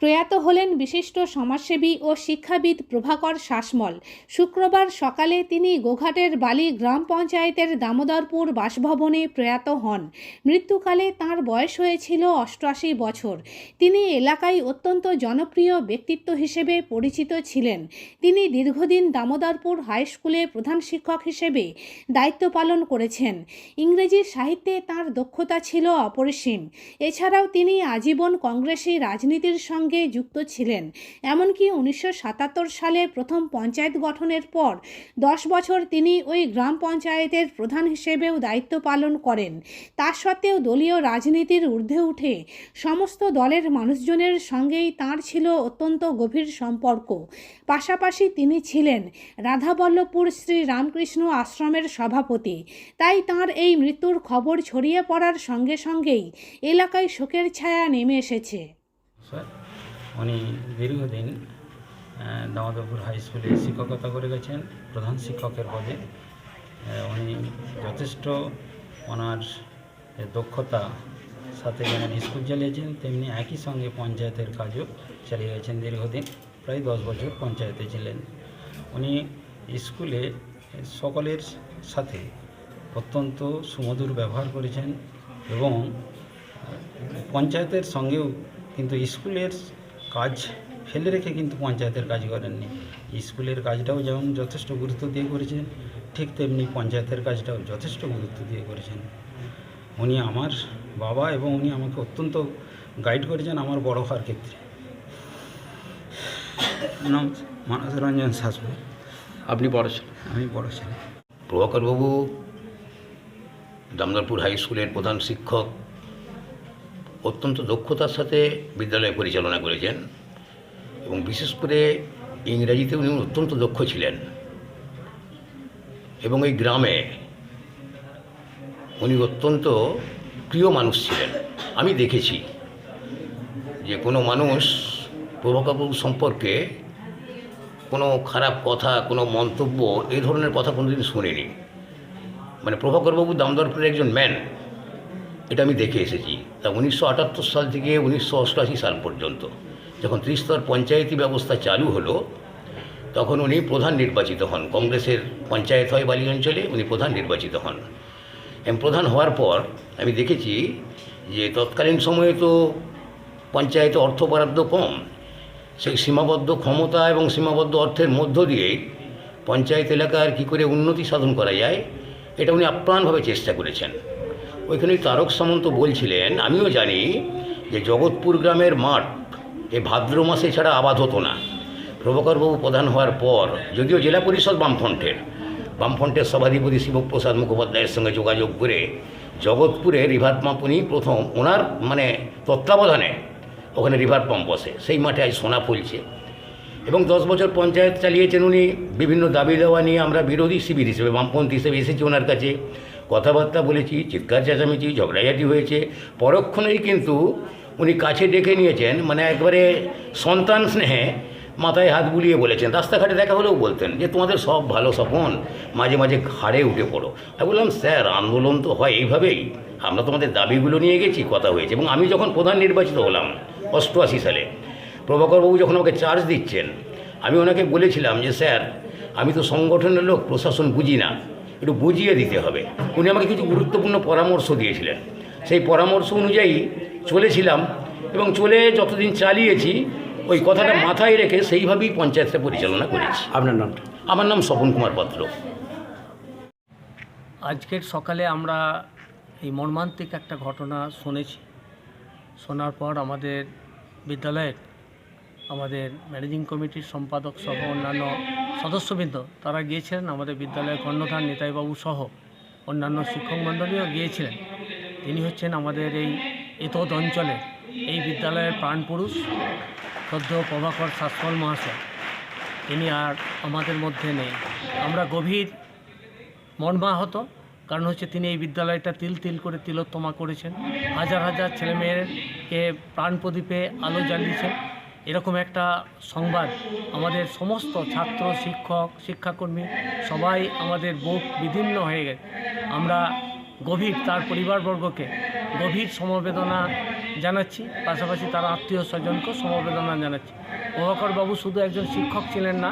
প্রয়াত হলেন বিশিষ্ট সমাজসেবী ও শিক্ষাবিদ প্রভাকর শাসমল। শুক্রবার সকালে তিনি গোঘাটের বালি গ্রাম পঞ্চায়েতের দামোদরপুর বাসভবনে প্রয়াত হন। মৃত্যুকালে তার বয়স হয়েছিল অষ্টআশি বছর। তিনি এলাকায় অত্যন্ত জনপ্রিয় ব্যক্তিত্ব হিসেবে পরিচিত ছিলেন। তিনি দীর্ঘদিন দামোদরপুর হাই স্কুলে প্রধান শিক্ষক হিসেবে দায়িত্ব পালন করেছেন। ইংরেজি সাহিত্যে তার দক্ষতা ছিল অপরিসীম। এছাড়াও তিনি আজীবন কংগ্রেসী রাজনীতির সঙ্গে যুক্ত ছিলেন। এমনকি উনিশশো সাতাত্তর সালে প্রথম পঞ্চায়েত গঠনের পর দশ বছর তিনি ওই গ্রাম পঞ্চায়েতের প্রধান হিসেবেও দায়িত্ব পালন করেন। তা সত্ত্বেও দলীয় রাজনীতির ঊর্ধ্বে উঠে সমস্ত দলের মানুষজনের সঙ্গেই তাঁর ছিল অত্যন্ত গভীর সম্পর্ক। পাশাপাশি তিনি ছিলেন রাধাবল্লভপুর শ্রী রামকৃষ্ণ আশ্রমের সভাপতি। তাই তাঁর এই মৃত্যুর খবর ছড়িয়ে পড়ার সঙ্গে সঙ্গেই এলাকায় শোকের ছায়া নেমে এসেছে। উনি দীর্ঘদিন দামোদরপুর হাই স্কুলে শিক্ষকতা করে গেছেন, প্রধান শিক্ষকের পদে। উনি যথেষ্ট ওনার দক্ষতা, সাথে যেমন স্কুল চালিয়েছেন, তেমনি একই সঙ্গে পঞ্চায়েতের কাজও চালিয়ে গেছেন দীর্ঘদিন, প্রায় দশ বছর পঞ্চায়েতে ছিলেন। উনি স্কুলে সকলের সাথে অত্যন্ত সুমধুর ব্যবহার করেছেন এবং পঞ্চায়েতের সঙ্গেও কিন্তু স্কুলের কাজ ফেলে রেখে কিন্তু পঞ্চায়েতের কাজ করেননি। স্কুলের কাজটাও যেমন যথেষ্ট গুরুত্ব দিয়ে করেছেন ঠিক তেমনি পঞ্চায়েতের কাজটাও যথেষ্ট গুরুত্ব দিয়ে করেছেন। উনি আমার বাবা এবং উনি আমাকে অত্যন্ত গাইড করেছেন আমার বড় হওয়ার ক্ষেত্রে। নাম মানস রঞ্জন শাসপুর আপনি বড় ছেলে? আমি বড় ছেলে। প্রভাকরবাবু দামদারপুর হাই স্কুলের প্রধান শিক্ষক অত্যন্ত দক্ষতার সাথে বিদ্যালয় পরিচালনা করেছেন এবং বিশেষ করে ইংরাজিতে উনি অত্যন্ত দক্ষ ছিলেন। এবং এই গ্রামে উনি অত্যন্ত প্রিয় মানুষ ছিলেন। আমি দেখেছি যে কোনো মানুষ প্রভাকরবাবু সম্পর্কে কোনো খারাপ কথা, কোনো মন্তব্য এই ধরনের কথা কোনোদিন শুনিনি। মানে প্রভাকরবাবু দামদরপুরের একজন ম্যান। এটা আমি দেখে এসেছি। তা উনিশশো আটাত্তর সাল থেকে উনিশশো অষ্টআশি সাল পর্যন্ত, যখন ত্রিস্তর পঞ্চায়েতি ব্যবস্থা চালু হলো, তখন উনি প্রধান নির্বাচিত হন। কংগ্রেসের পঞ্চায়েত হয় বালি অঞ্চলে, উনি প্রধান নির্বাচিত হন। এবং প্রধান হওয়ার পর আমি দেখেছি যে তৎকালীন সময়ে তো পঞ্চায়েতে অর্থ বরাদ্দ কম। সেই সীমাবদ্ধ ক্ষমতা এবং সীমাবদ্ধ অর্থের মধ্য দিয়ে পঞ্চায়েত এলাকার কী করে উন্নতি সাধন করা যায়, এটা উনি আপ্রাণভাবে চেষ্টা করেছেন। ওইখানে তারক সামন্ত বলছিলেন, আমিও জানি যে জগৎপুর গ্রামের মাঠ এ ভাদ্র মাসে ছাড়া আবাদ হতো না। প্রভাকরবাবু প্রধান হওয়ার পর যদিও জেলা পরিষদ বামফ্রন্টের বামফ্রন্টের সভাধিপতি শিবপ্রসাদ মুখোপাধ্যায়ের সঙ্গে যোগাযোগ করে জগৎপুরে রিভার পাম্প উনি প্রথম ওনার মানে তত্ত্বাবধানে ওখানে রিভার পাম্প বসে, সেই মাঠে আজ সোনা ফুলছে। এবং দশ বছর পঞ্চায়েত চালিয়েছেন উনি, বিভিন্ন দাবি দেওয়া নিয়ে আমরা বিরোধী শিবির হিসেবে, বামপন্থী হিসেবে এসেছি ওনার কাছে। কথাবার্তা বলেছি, চিৎকার চেঁচামেচি, ঝগড়াঝাটি হয়েছে। পরক্ষণেই কিন্তু উনি কাছে ডেকে নিয়েছেন মানে একবারে সন্তান স্নেহে মাথায় হাত বুলিয়ে বলেছেন। রাস্তাঘাটে দেখা হলেও বলতেন যে, তোমাদের সব ভালো স্বপন, মাঝে মাঝে ঘাড়ে উঠে পড়ো। আমি বললাম, স্যার, আন্দোলন তো হয় এইভাবেই। আমরা তোমাদের দাবিগুলো নিয়ে গেছি, কথা হয়েছে। এবং আমি যখন প্রধান নির্বাচিত হলাম, অষ্টআশি সালে, প্রভাকরবাবু যখন আমাকে চার্জ দিচ্ছেন, আমি ওনাকে বলেছিলাম যে, স্যার, আমি তো সংগঠনের লোক, প্রশাসন বুঝি না। একটু বুঝিয়ে দিতে হবে। উনি আমাকে কিছু গুরুত্বপূর্ণ পরামর্শ দিয়েছিলেন। সেই পরামর্শ অনুযায়ী চলেছিলাম এবং চলে যতদিন চালিয়েছি ওই কথাটা মাথায় রেখে সেইভাবেই পঞ্চায়েতটা পরিচালনা করেছি। আপনার নামটা? আমার নাম স্বপন কুমার পাত্র। আজকের সকালে আমরা এই মর্মান্তিক একটা ঘটনা শুনেছি। শোনার পর আমাদের বিদ্যালয়ের আমাদের ম্যানেজিং কমিটির সম্পাদক সহ অন্যান্য সদস্যবৃন্দ, তারা গিয়েছিলেন, আমাদের বিদ্যালয়ের কর্ণধার নিতাইবাবু সহ অন্যান্য শিক্ষক মণ্ডলীও গিয়েছিলেন। তিনি হচ্ছেন আমাদের এই এতদ অঞ্চলে এই বিদ্যালয়ের প্রাণপুরুষ সদ্য প্রভাকর শাসমল মহাশয়। তিনি আর আমাদের মধ্যে নেই। আমরা গভীর মর্মাহত, কারণ হচ্ছে তিনি এই বিদ্যালয়টা তিল তিল করে তিলোত্তমা করেছেন। হাজার হাজার ছেলেমেয়েরকে প্রাণ প্রদীপে আলো জ্বালিয়েছেন। এরকম একটা সংবাদ আমাদের সমস্ত ছাত্র, শিক্ষক, শিক্ষাকর্মী সবাই আমাদের বুক বিদীর্ণ হয়ে গেছে। আমরা গভীর তার পরিবারবর্গকে গভীর সমবেদনা জানাচ্ছি, পাশাপাশি তার আত্মীয় স্বজনকেও সমবেদনা জানাচ্ছি। প্রভাকর বাবু শুধু একজন শিক্ষক ছিলেন না,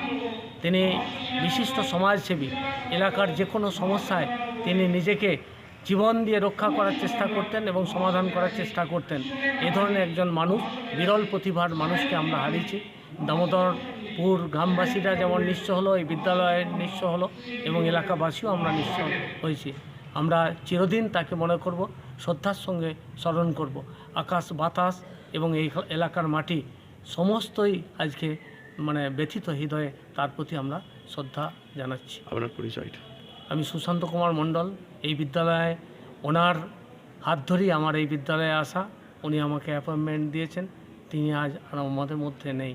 তিনি বিশিষ্ট সমাজসেবী। এলাকার যে কোনো সমস্যায় তিনি নিজেকে জীবন দিয়ে রক্ষা করার চেষ্টা করতেন এবং সমাধান করার চেষ্টা করতেন। এ ধরনের একজন মানুষ, বিরল প্রতিভার মানুষকে আমরা হারিয়েছি। দামোদরপুর গ্রামবাসীরা যেমন নিঃস্ব হলো, এই বিদ্যালয়ের নিঃস্ব হলো এবং এলাকাবাসীও আমরা নিঃস্ব হয়েছি। আমরা চিরদিন তাকে মনে করব, শ্রদ্ধার সঙ্গে স্মরণ করব। আকাশ, বাতাস এবং এই এলাকার মাটি সমস্তই আজকে মানে ব্যথিত হৃদয়ে তার প্রতি আমরা শ্রদ্ধা জানাচ্ছি। আপনার পরিচয়টা? আমি সুশান্ত কুমার মণ্ডল, এই বিদ্যালয়ে ওনার হাত ধরেই আমার এই বিদ্যালয়ে আসা। উনি আমাকে অ্যাপয়েন্টমেন্ট দিয়েছেন। তিনি আজ আর আমাদের মধ্যে নেই।